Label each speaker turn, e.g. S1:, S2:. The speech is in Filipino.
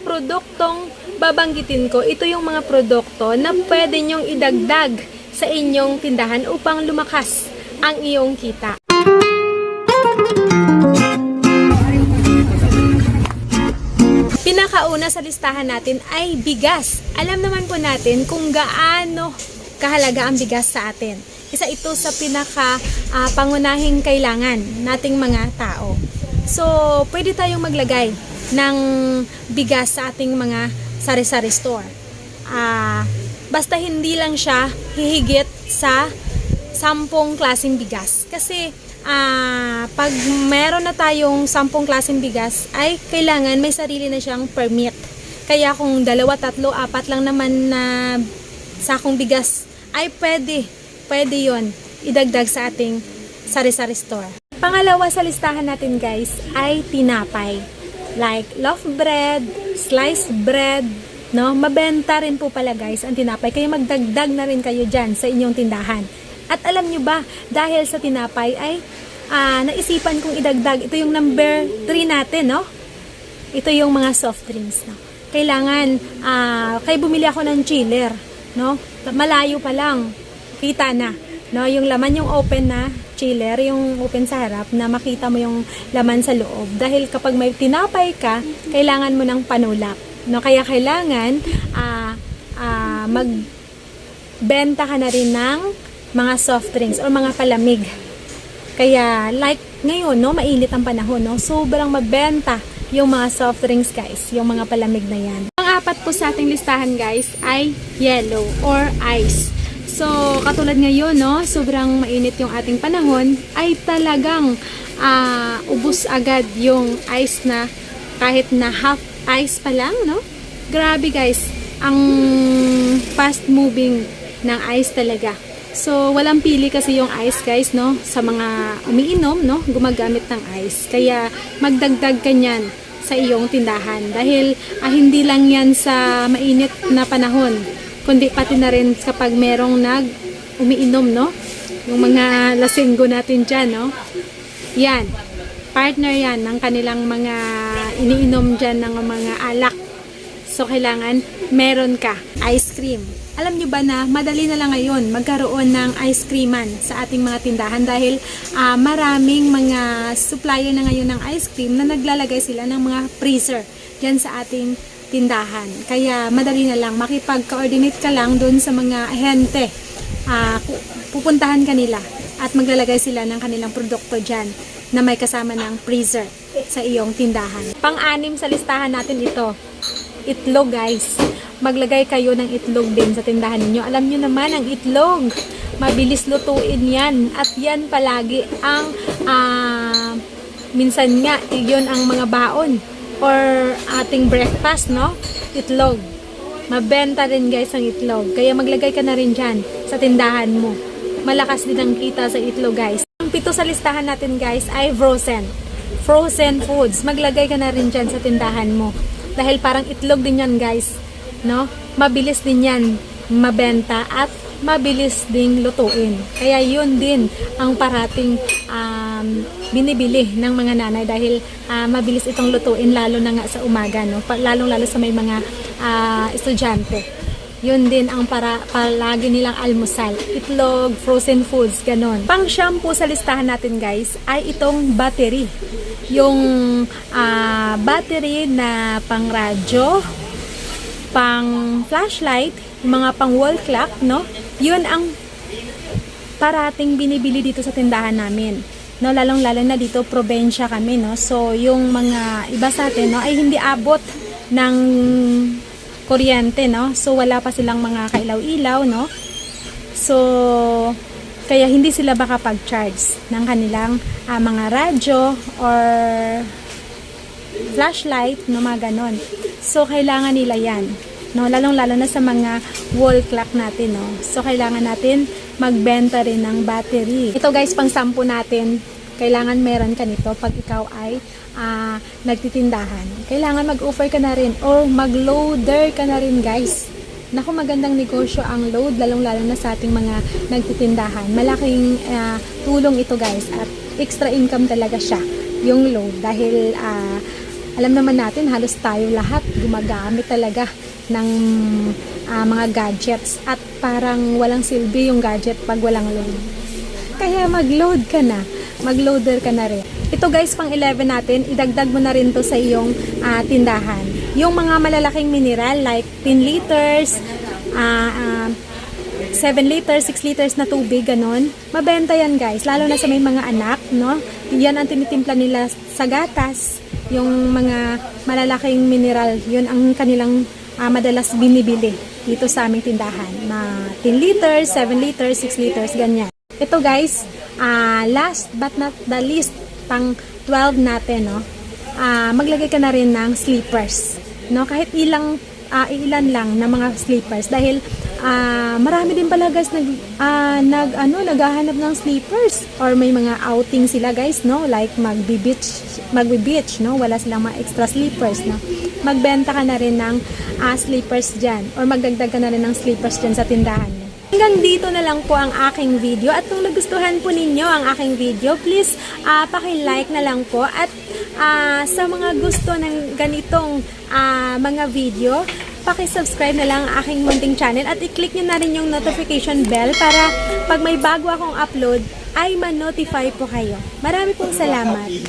S1: produktong babanggitin ko, ito yung mga produkto na pwede nyong idagdag sa inyong tindahan upang lumakas ang iyong kita. Pinakauna sa listahan natin ay bigas. Alam naman po natin kung gaano kahalaga ang bigas sa atin. Isa ito sa pinaka ah, pangunahing kailangan nating mga tao. So, pwede tayong maglagay ng bigas sa ating mga sari-sari store. Ah, basta hindi lang siya hihigit sa sampung klaseng bigas. Kasi ah, pag meron na tayong sampung klaseng bigas, ay kailangan may sarili na siyang permit. Kaya kung dalawa, tatlo, apat lang naman na sakong bigas, ay pwede, pwede yon idagdag sa ating sari-sari store. Pangalawa sa listahan natin guys ay tinapay. Like loaf bread, sliced bread, no? Mabenta rin po pala guys ang tinapay. Kaya magdagdag na rin kayo dyan sa inyong tindahan. At alam nyo ba, dahil sa tinapay ay ah, naisipan kong idagdag. Ito yung number 3 natin, no? Ito yung mga soft drinks, no? Kailangan, ah, kaya bumili ako ng chiller, no? Malayo pa lang, kita na. No, yung laman yung open na chiller, yung open sa harap na makita mo yung laman sa loob. Dahil kapag may tinapay ka, kailangan mo ng panulak. No, kaya kailangan ah ah, mag benta ka na rin ng mga soft drinks or mga palamig. Kaya like ngayon, no, mainit ang panahon, no, sobrang mabenta yung mga soft drinks guys, yung mga palamig na yan. Ang apat po sa ating listahan guys ay yellow or ice. So, katulad ngayon, no, sobrang mainit yung ating panahon, ay talagang ah, ubus agad yung ice na kahit na half ice pa lang, no? Grabe guys, ang fast moving ng ice talaga. So, walang pili kasi yung ice guys, no? Sa mga umiinom, no? Gumagamit ng ice. Kaya, magdagdag ka niyan sa iyong tindahan. Dahil, ah, hindi lang yan sa mainit na panahon. Kundi pati na rin kapag merong nag umiinom, no? Yung mga lasinggo natin dyan, no? Yan. Partner yan ng kanilang mga iniinom dyan ng mga alak. So, kailangan meron ka ice cream. Alam nyo ba na madali na lang ngayon magkaroon ng ice creaman sa ating mga tindahan dahil ah, maraming mga supplier na ngayon ng ice cream na naglalagay sila ng mga freezer dyan sa ating tindahan. Kaya madali na lang makipag-coordinate ka lang doon sa mga ahente. Ah, pu- pupuntahan kanila at maglalagay sila ng kanilang produkto dyan na may kasama ng freezer sa iyong tindahan. Pang-anim sa listahan natin ito, itlog guys. Maglagay kayo ng itlog din sa tindahan ninyo. Alam nyo naman ang itlog, mabilis lutuin yan. At yan palagi ang ah, minsan nga, yun ang mga baon or ating breakfast, no? Itlog. Mabenta rin guys ang itlog. Kaya maglagay ka na rin dyan sa tindahan mo. Malakas din ang kita sa itlog guys. Ang pito sa listahan natin guys ay frozen. Frozen foods. Maglagay ka na rin dyan sa tindahan mo. Dahil parang itlog din yan guys. No? Mabilis din yan mabenta at mabilis ding lutuin. Kaya yun din ang parating um, binibili ng mga nanay dahil ah, mabilis itong lutuin lalo na nga sa umaga, no? Pa- Lalong-lalo sa may mga ah, estudyante. Yun din ang para palagi nilang almusal. Itlog, frozen foods, ganon. Pang shampoo sa listahan natin guys ay itong battery. Yung ah, battery na pang radyo, pang flashlight, mga pang wall clock, no? Yun ang parating binibili dito sa tindahan namin. No, lalong-lalo na dito probensya kami, no. So, yung mga iba sa atin, no, ay hindi abot ng kuryente, no. So, wala pa silang mga kailaw-ilaw, no. So, kaya hindi sila makapag-charge ng kanilang ah, mga radyo or flashlight, no, mga ganon. So, kailangan nila yan. No, lalong-lalo na sa mga wall clock natin, no. So, kailangan natin magbenta rin ng battery. Ito guys, pang sampu natin, kailangan meron ka nito pag ikaw ay ah, nagtitindahan. Kailangan mag-offer ka na rin or mag-loader ka na rin guys. Naku, magandang negosyo ang load, lalong-lalo na sa ating mga nagtitindahan. Malaking ah, tulong ito guys at extra income talaga siya, yung load. Dahil, ah, alam naman natin halos tayo lahat gumagamit talaga ng ah, mga gadgets at parang walang silbi yung gadget pag walang load. Kaya mag-load ka na. Mag-loader ka na rin. Ito guys, pang 11 natin, idagdag mo na rin to sa iyong ah, tindahan. Yung mga malalaking mineral like 10 liters, ah, ah, 7 liters, 6 liters na tubig, ganon. Mabenta yan guys, lalo na sa may mga anak, no? Yan ang tinitimpla nila sa gatas. Yung mga malalaking mineral, yun ang kanilang ah, madalas binibili dito sa aming tindahan. Ma 10 liters, 7 liters, 6 liters, ganyan. Ito guys, ah, last but not the least, pang 12 natin, no? Ah, maglagay ka na rin ng sleepers. No? Kahit ilang ah, ilan lang na mga sleepers dahil ah, marami din pala guys nag ah, nag ano naghahanap ng sleepers or may mga outing sila guys no? Like magbi-beach magbi-beach no? Wala silang mga extra sleepers no? Magbenta ka na rin ng ah, sleepers diyan or magdagdag ka na rin ng sleepers diyan sa tindahan Hanggang dito na lang po ang aking video. At kung nagustuhan po ninyo ang aking video, please ah, paki-like na lang po. At ah, sa mga gusto ng ganitong ah, mga video, paki-subscribe na lang ang aking munting channel at i-click nyo na rin yung notification bell para pag may bago akong upload ay ma-notify po kayo. Marami pong salamat.